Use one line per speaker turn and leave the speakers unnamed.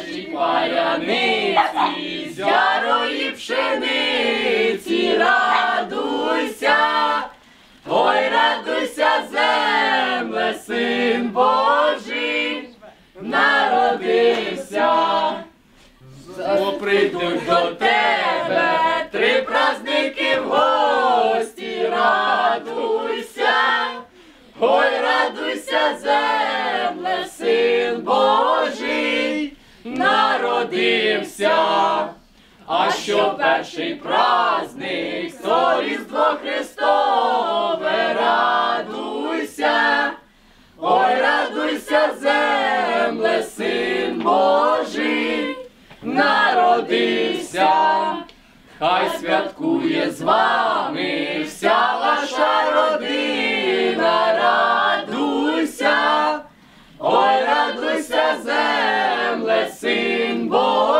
Наші паяниці, зярої пшениці, радуйся, ой, радуйся, земле, син Божий, народився, Поприйдуть до тебе, три праздники в гості, радуйся, ой, радуйся, земле, син Божий народився. А що перший праздник, то Різдво Христове, радуйся, ой, радуйся, земле, син Божий народився, хай святкує з вами вся ваша родина, радуйся, ой, радуйся, земле, син Божий